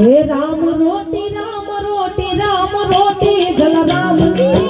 હે રામ રોટી રામ રોટી રામ રોટી જલ રામ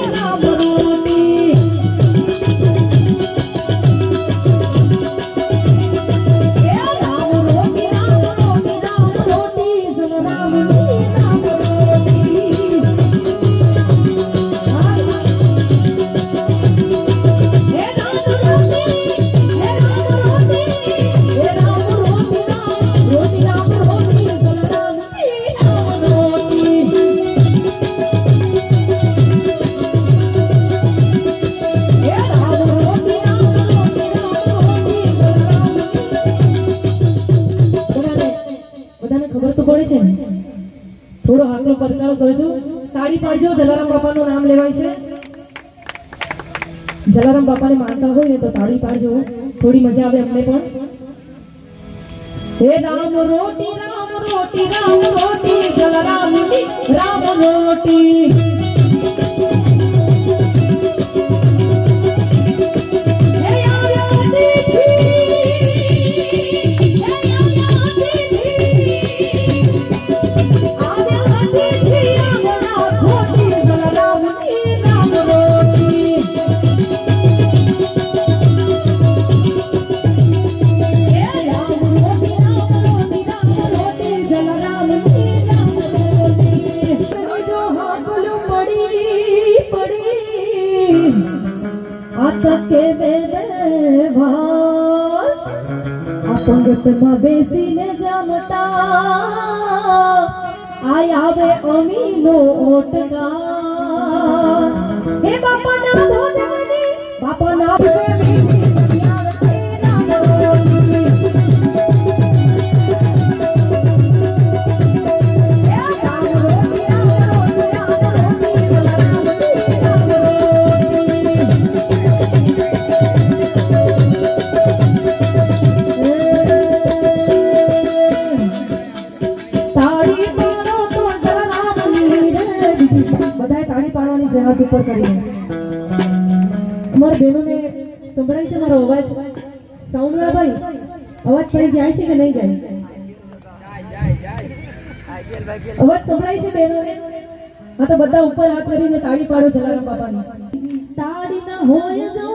હાકલો પડકારો છું. તાળી પાડજો, જલારામ બાપાનું નામ લેવાય છે. જલારામ બાપાને માનતા હોય ને તો તાળી પાડજો. થોડી મજા આવે અમને પણ. હે રામ રામ રોટી રામ રોટી, જલારામ રામ રોટી. આ પંગતમાં બેસીને જમતા આય આવે અમીનો ઓટગા હે બાપાના ભોજનની બાપાના ભોજનની તૈયાર પાડવાની છે ઉપર કરીને અમારા બહેનોને સંભળાય છે મારો અવાજ. સાઉન્ડ ભાઈ? અવાજ થઈ જાય છે કે નહીં જાય? અવાજ સંભળાય છે બહેનોને? હા તો બધા ઉપર હાથ કરીને તાળી પાડો જલારામ બાપાની. તાળી ના હોય જો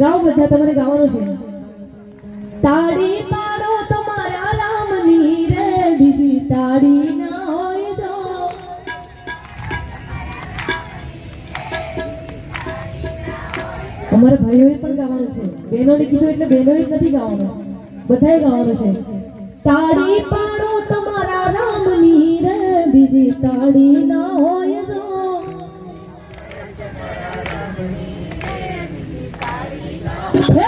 ગાઓ બધા, તમારે ગાવાનું છે. તાળી પાડો તમારા રામની રે, બીજી તાળી ના અમારા ભાઈઓએ પણ ગાવાનું છે. બહેનોને કીધું એટલે બહેનોએ જ નથી ગાવાનું. બધાએ ગાવાનું છે. તાળી પાડો તમારા રામની રે, બીજી તાળી ના હોય તો હે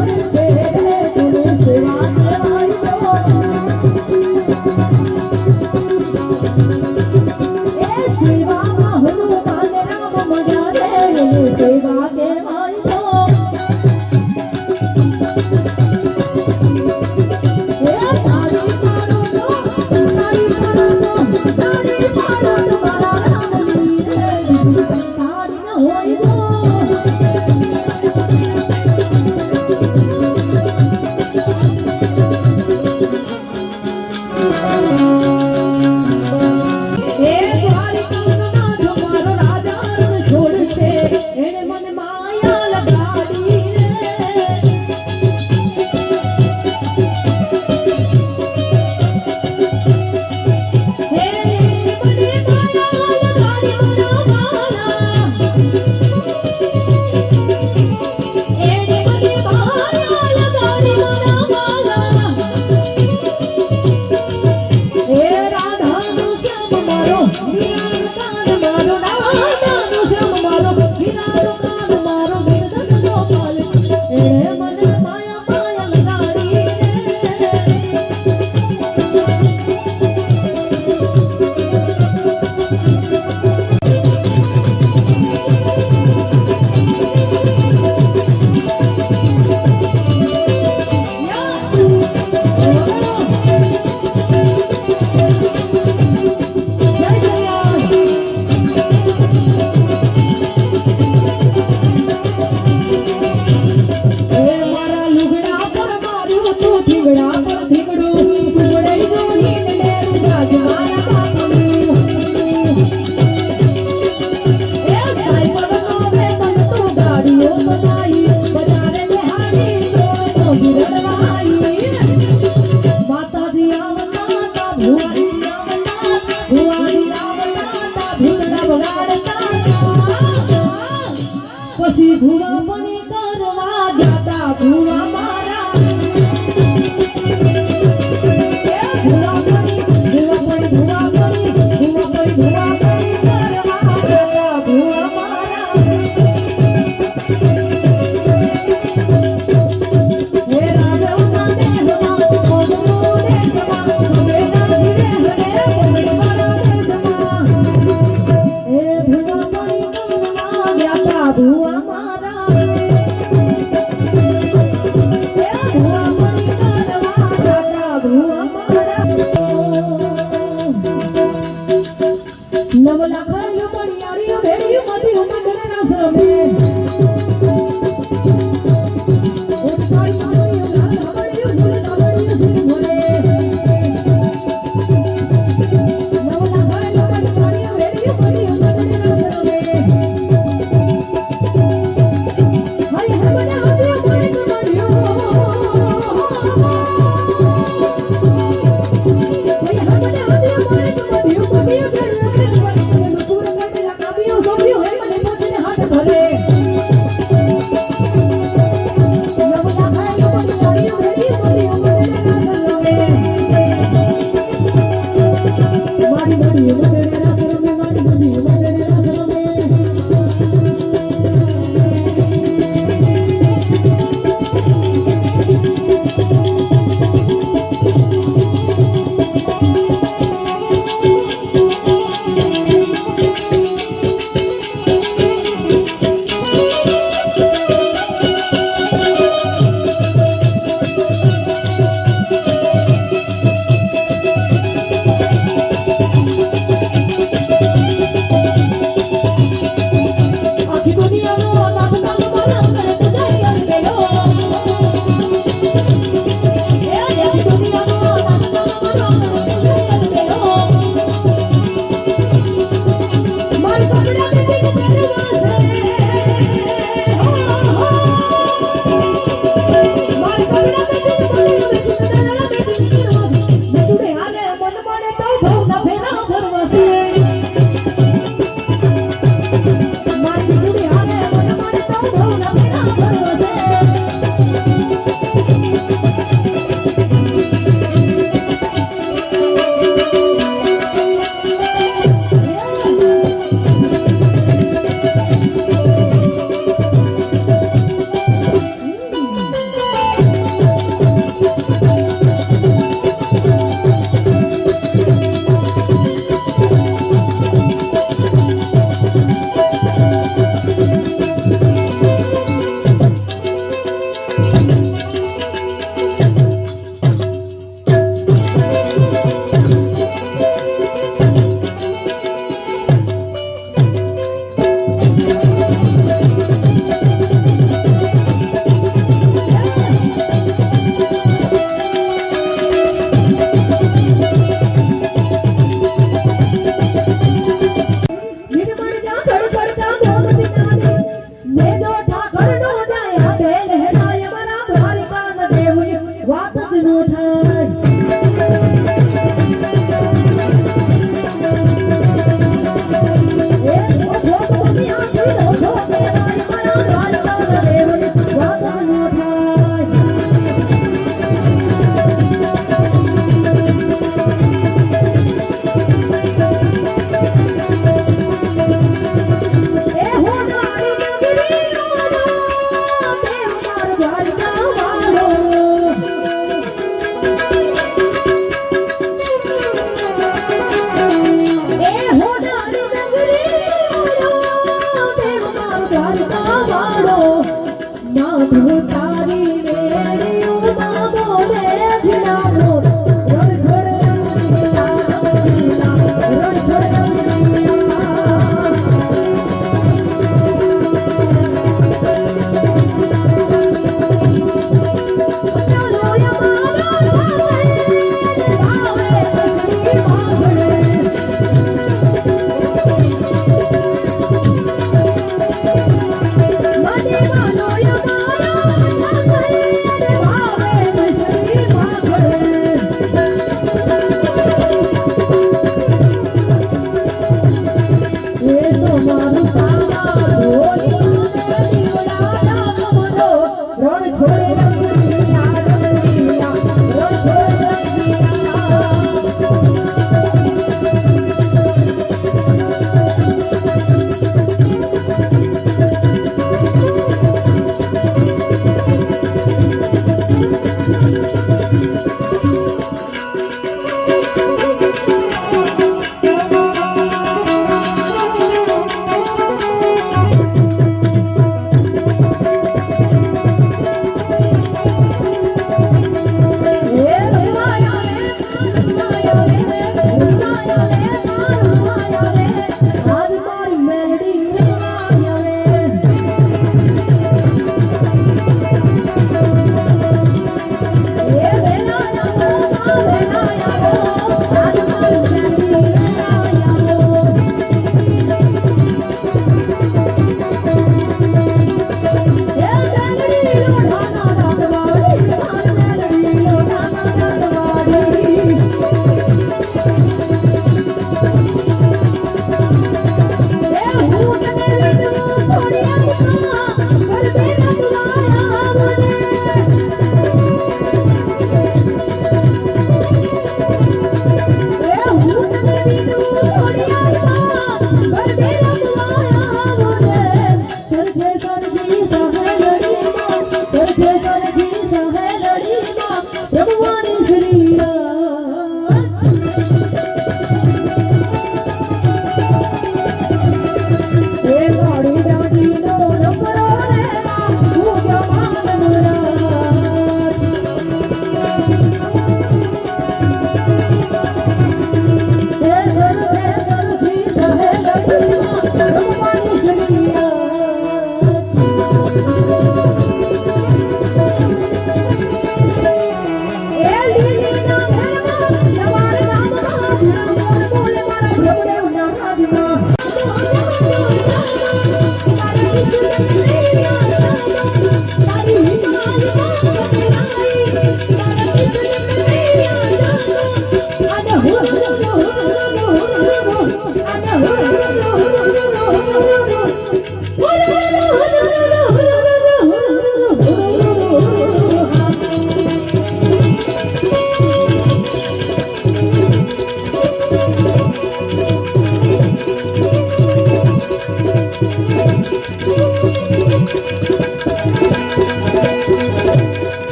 Thank you.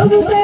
ಪ್ರಭುಗಳ